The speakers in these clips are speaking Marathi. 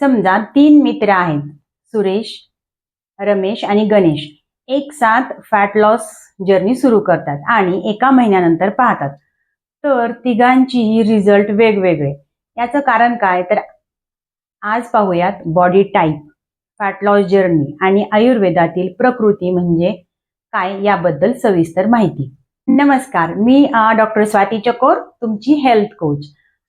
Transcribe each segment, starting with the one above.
समजा तीन मित्र आहेत. सुरेश रमेश आणि गणेश. एक साथ फॅट लॉस जर्नी सुरू करतात आणि एका महिन्यानंतर पाहतात. तर तिघांचीही रिझल्ट वेगवेगळे. याचं कारण काय? तर आज पाहूयात body type fat loss journey आणि आयुर्वेदातील प्रकृती म्हणजे काय याबद्दल सविस्तर माहिती. नमस्कार मी डॉक्टर स्वाती चकोर तुमची हेल्थ कोच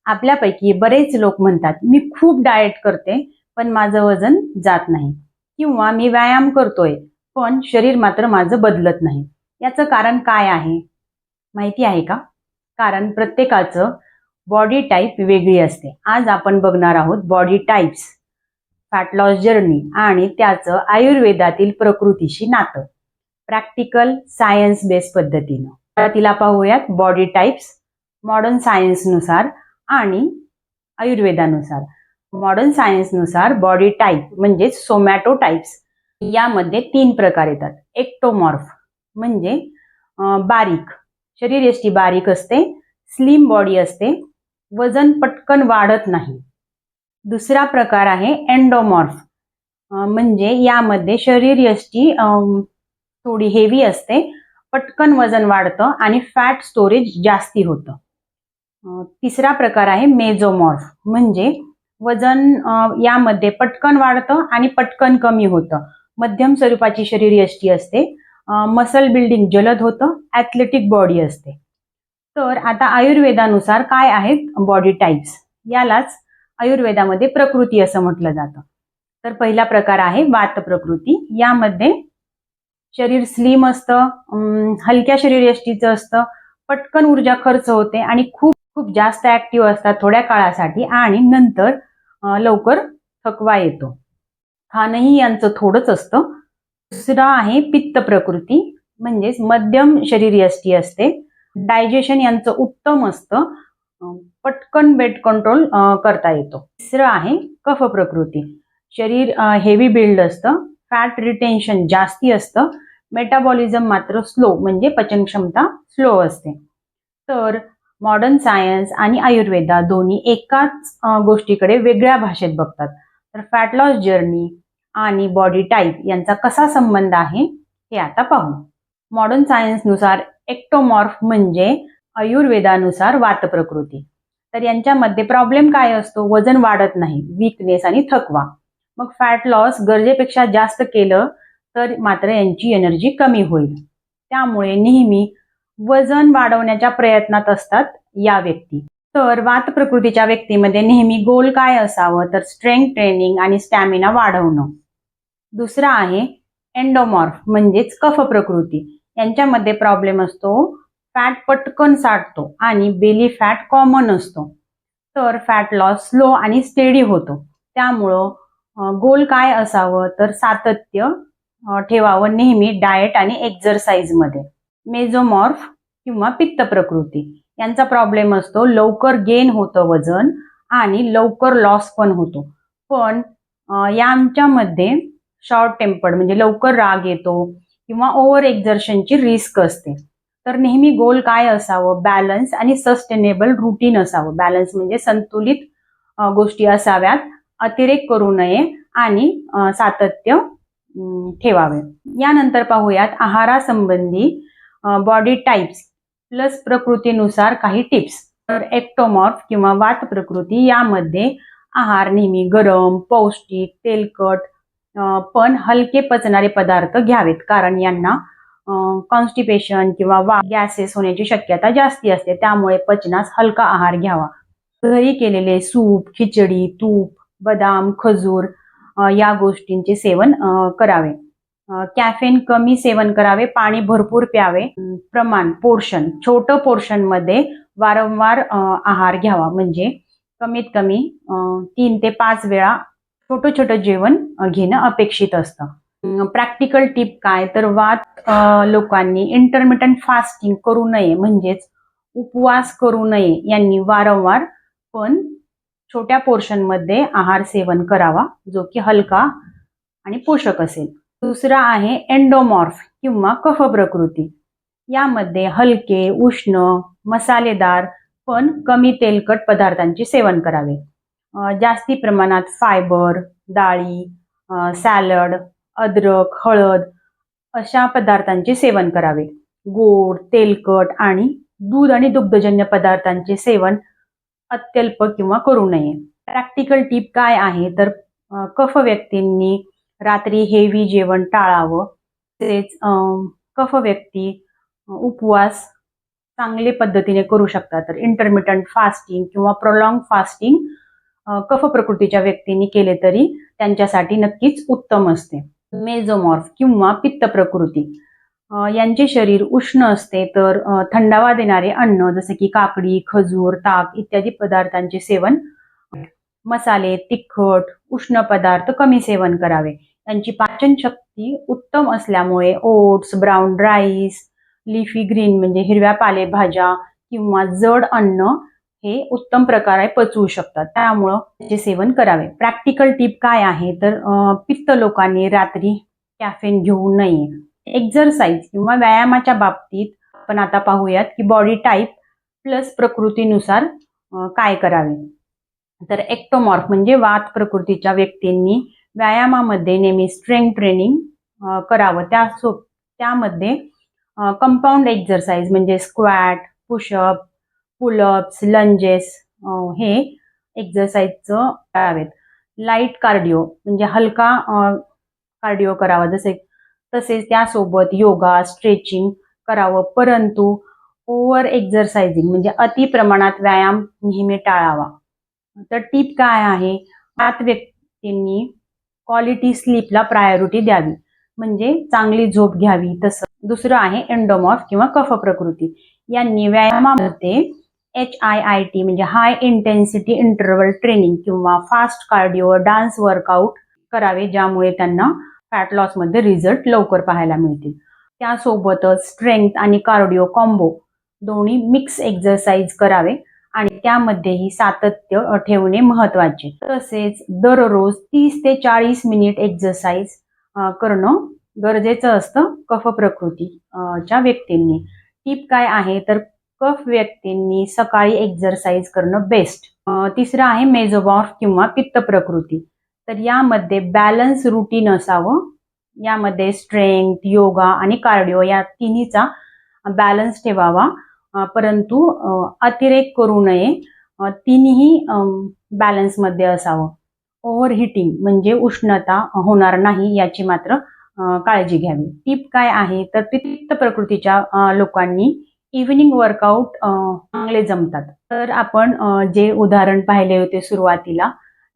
आपल्यापैकी बरेच लोक म्हणतात मी खूप डाएट करते पण माझं वजन जात नाही. किंवा मी व्यायाम करतोय पण शरीर मात्र माझं बदलत नाही. याचं कारण काय आहे? माहिती आहे का? कारण प्रत्येकाचं बॉडी टाईप वेगळी असते. आज आपण बघणार आहोत body types fat loss journey आणि त्याचं आयुर्वेदातील प्रकृतीशी नातं. प्रॅक्टिकल सायन्स बेस पद्धतीनं. तर तिला पाहूयात बॉडी टाईप्स मॉडर्न सायन्सनुसार आणि आयुर्वेदानुसार मॉडर्न सायन्सनुसार बॉडी टाईप म्हणजेच सोमॅटो टाईप्स यामध्ये तीन प्रकार येतात. एक्टोमॉर्फ म्हणजे बारीक शरीर यष्टी बारीक असते स्लिम बॉडी असते वजन पटकन वाढत नाही. दुसरा प्रकार आहे एन्डोमॉर्फ म्हणजे यामध्ये शरीर यष्टी थोडी हेवी असते पटकन वजन वाढतं आणि फॅट स्टोरेज जास्ती होतं. तिसरा प्रकार आहे मेझोमॉर्फ म्हणजे वजन यामध्ये पटकन वाढतं आणि पटकन कमी होतं. मध्यम स्वरूपाची शरीर यष्टी असते. मसल बिल्डिंग जलद होतं. ॲथलेटिक बॉडी असते. तर आता आयुर्वेदानुसार काय आहेत बॉडी टाईप्स यालाच आयुर्वेदामध्ये प्रकृती असं म्हटलं जातं. तर पहिला प्रकार आहे वात प्रकृती. यामध्ये शरीर स्लिम असतं हलक्या शरीर यष्टीचं असतं पटकन ऊर्जा खर्च होते आणि खूप खूप जास्त ऍक्टिव्ह असतात थोड्या काळासाठी आणि नंतर लवकर थकवा येतो. खाणंही यांचं थोडंच असतं. दुसरं आहे पित्त प्रकृती म्हणजेच मध्यम शरीर यष्टी असते. डायजेशन यांचं उत्तम असतं. पटकन वेट कंट्रोल करता येतो. तिसरं आहे कफ प्रकृती. शरीर हेवी बिल्ड असतं. फॅट रिटेन्शन जास्ती असतं. मेटाबॉलिझम मात्र स्लो म्हणजे पचनक्षमता स्लो असते. तर मॉडर्न सायन्स आणि आयुर्वेदा दोन्ही एकाच गोष्टीकडे वेगळ्या भाषेत बघतात. तर फॅट लॉस जर्नी आणि बॉडी टाईप यांचा कसा संबंध आहे हे आता पाहू. मॉडर्न सायन्सनुसार एक्टोमॉर्फ म्हणजे आयुर्वेदानुसार वात प्रकृती. तर यांच्यामध्ये प्रॉब्लेम काय असतो? वजन वाढत नाही वीकनेस आणि थकवा. मग फॅट लॉस गरजेपेक्षा जास्त केलं तर मात्र यांची एनर्जी कमी होईल. त्यामुळे नेहमी वजन वाढवण्याच्या प्रयत्नात असतात या व्यक्ती. तर वात प्रकृतीच्या व्यक्तीमध्ये नेहमी गोल काय असावं? तर स्ट्रेंथ ट्रेनिंग आणि स्टॅमिना वाढवणं. दुसरा आहे एन्डोमॉर्फ म्हणजेच कफ प्रकृती. यांच्यामध्ये प्रॉब्लेम असतो फॅट पटकन साठतो आणि बेली फॅट कॉमन असतो. तर फॅट लॉस स्लो आणि स्टेडी होतो. त्यामुळं गोल काय असावं? तर सातत्य ठेवावं नेहमी डाएट आणि एक्झरसाइजमध्ये मेझोमॉर्फ किंवा पित्त प्रकृती. यांचा प्रॉब्लेम असतो लवकर गेन होतं वजन आणि लवकर लॉस पण होतो. पण यांच्यामध्ये शॉर्ट टेम्पर्ड म्हणजे लवकर राग येतो किंवा ओव्हर एक्झर्शनची रिस्क असते. तर नेहमी गोल काय असावं? बॅलन्स आणि सस्टेनेबल रुटीन असावं. बॅलन्स म्हणजे संतुलित गोष्टी असाव्यात अतिरेक करू नये आणि सातत्य ठेवावे. यानंतर पाहूयात आहारासंबंधी बॉडी टाईप्स प्लस प्रकृतीनुसार काही टिप्स तर एक्टोमॉर्फ किंवा वात प्रकृती यामध्ये आहार नेहमी गरम पौष्टिक तेलकट पण हलके पचणारे पदार्थ घ्यावेत. कारण यांना कॉन्स्टिपेशन किंवा वा गॅसेस होण्याची शक्यता जास्ती असते. त्यामुळे पचनास हलका आहार घ्यावा. घरी केलेले सूप खिचडी तूप बदाम खजूर या गोष्टींचे सेवन करावे. कॅफेन कमी सेवन करावे पाणी भरपूर प्यावे. प्रमाण पोर्शन छोटं पोर्शनमध्ये वारंवार आहार घ्यावा. म्हणजे कमीत कमी तीन ते पाच वेळा छोटं छोटं जेवण घेणं अपेक्षित असतं. प्रॅक्टिकल टिप काय? तर वात लोकांनी इंटरमिटंट फास्टिंग करू नये. म्हणजेच उपवास करू नये. यांनी वारंवार पण छोट्या पोर्शनमध्ये आहार सेवन करावा जो की हलका आणि पोषक असेल. दुसरा आहे एंडोमॉर्फ किंवा कफ प्रकृती यामध्ये हलके उष्ण मसालेदार पण कमी तेलकट पदार्थांचे सेवन करावे. जास्ती प्रमाणात फायबर डाळी सॅलड अद्रक हळद अशा पदार्थांचे सेवन करावे. गोड तेलकट आणि दूध आणि दुग्धजन्य पदार्थांचे सेवन अत्यल्प किंवा करू नये. प्रॅक्टिकल टीप काय आहे? तर कफ व्यक्तींनी रात्री हेवी जेवण टाळावं. तसेच कफ व्यक्ती उपवास चांगले पद्धतीने करू शकतात. तर इंटरमिटंट फास्टिंग किंवा प्रोलॉंग फास्टिंग कफ प्रकृतीच्या व्यक्तींनी केले तरी त्यांच्यासाठी नक्कीच उत्तम असते. मेझोमॉर्फ किंवा पित्त प्रकृती यांचे शरीर उष्ण असते तर थंडावा देणारे अन्न जसे की काकडी खजूर ताक इत्यादी पदार्थांचे सेवन मसाले तिखट उष्ण पदार्थ कमी सेवन करावे. त्यांची पाचन शक्ती उत्तम असल्यामुळे oats brown rice leafy green म्हणजे हिरव्या पालेभाज्या किंवा जड अन्न हे उत्तम प्रकारे पचवू शकतात. त्यामुळं त्याचे सेवन करावे. प्रॅक्टिकल टीप काय आहे? तर पित्त लोकांनी रात्री कॅफेन घेऊ नये. एक्झरसाईज किंवा व्यायामाच्या बाबतीत आपण आता पाहूयात की बॉडी टाईप प्लस प्रकृतीनुसार काय करावे? तर एक्टोमॉर्फ म्हणजे वात प्रकृतीच्या व्यक्तींनी व्यायामामध्ये नेहमी स्ट्रेंथ ट्रेनिंग करावं. त्या सो त्यामध्ये कंपाऊंड एक्झरसाइज म्हणजे squat push up pull ups lunges हे एक्झरसाइजचं करावेत. लाइट कार्डिओ म्हणजे हलका कार्डिओ करावा. जसे तसेच त्यासोबत योगा स्ट्रेचिंग करावं. परंतु ओव्हर एक्झरसाइजिंग म्हणजे अति प्रमाणात व्यायाम नेहमी टाळावा. तर टीप काय आहे? आत व्यक्तींनी क्वालिटी स्लीपला प्रायोरिटी द्यावी. म्हणजे चांगली झोप घ्यावी. तसं. दुसरं आहे एंडोमॉफ किंवा कफ प्रकृती. यांनी व्यायामामध्ये एच आय आय टी म्हणजे हाय इंटेन्सिटी इंटरवल ट्रेनिंग किंवा फास्ट कार्डिओ डान्स वर्कआउट करावे ज्यामुळे त्यांना फॅट लॉसमध्ये रिझल्ट लवकर पाहायला मिळतील. त्यासोबतच स्ट्रेंथ आणि कार्डिओ कॉम्बो दोन्ही मिक्स एक्झरसाइज करावे. आणि त्यामध्येही सातत्य ठेवणे महत्त्वाचे तसेच दररोज तीस ते चाळीस मिनिट एक्झरसाइज करणं गरजेचं असतं कफ प्रकृती च्या व्यक्तींनी. टीप काय आहे? तर कफ व्यक्तींनी सकाळी एक्झरसाइज करणं बेस्ट तिसरं आहे मेझोबॉर्फ किंवा पित्त प्रकृती. तर यामध्ये बॅलन्स रुटीन असावं. यामध्ये स्ट्रेंथ योगा आणि कार्डिओ या तिन्हीचा बॅलन्स ठेवावा. परंतु अतिरेक करू नये. तिन्ही बॅलन्समध्ये असावं. ओव्हर हिटिंग म्हणजे उष्णता होणार नाही याची मात्र काळजी घ्यावी. टीप काय आहे? तर पित्त प्रकृतीच्या लोकांनी इव्हिनिंग वर्कआउट चांगले जमतात. तर आपण जे उदाहरण पाहिले होते सुरुवातीला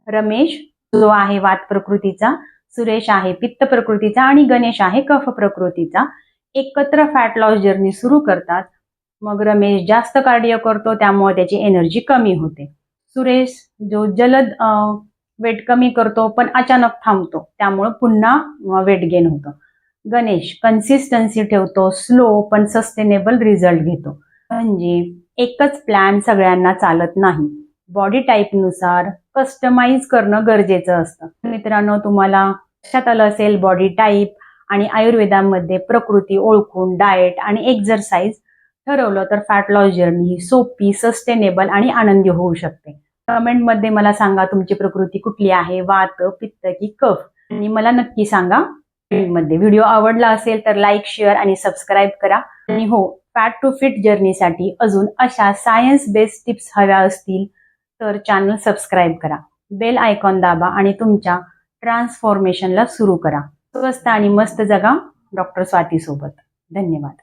रमेश जो आहे वात प्रकृतीचा सुरेश आहे पित्त प्रकृतीचा आणि गणेश आहे कफ प्रकृतीचा एकत्र फॅट लॉस जर्नी सुरू करतात. मग रमेश जास्त कार्डिओ करतो त्यामुळे त्याची एनर्जी कमी होते. सुरेश जो जलद वेट कमी करतो पण अचानक थांबतो त्यामुळं पुन्हा वेट गेन होतं. गणेश कन्सिस्टन्सी ठेवतो स्लो पण सस्टेनेबल रिझल्ट घेतो. म्हणजे एकच प्लॅन सगळ्यांना चालत नाही. बॉडी टाईपनुसार कस्टमाइज करणं गरजेचं असतं. मित्रांनो तुम्हाला लक्षात आलं असेल बॉडी टाईप आणि आयुर्वेदामध्ये प्रकृती ओळखून डाएट आणि एक्झरसाइज ठरवलं तर फॅट लॉस जर्नी ही सोपी सस्टेनेबल आणि आनंदी होऊ शकते. कमेंटमध्ये मला सांगा तुमची प्रकृती कुठली आहे? वात पित्त की कफ? आणि मला नक्की सांगा. मध्ये व्हिडिओ आवडला असेल तर लाईक शेअर आणि सबस्क्राईब करा. आणि हो फॅट टू फिट जर्नीसाठी अजून अशा सायन्स बेस्ड टिप्स हव्या असतील तर चॅनल सबस्क्राईब करा. बेल आयकॉन दाबा आणि तुमच्या ट्रान्सफॉर्मेशनला सुरू करा. स्वस्त आणि मस्त जगा डॉक्टर स्वाती सोबत धन्यवाद.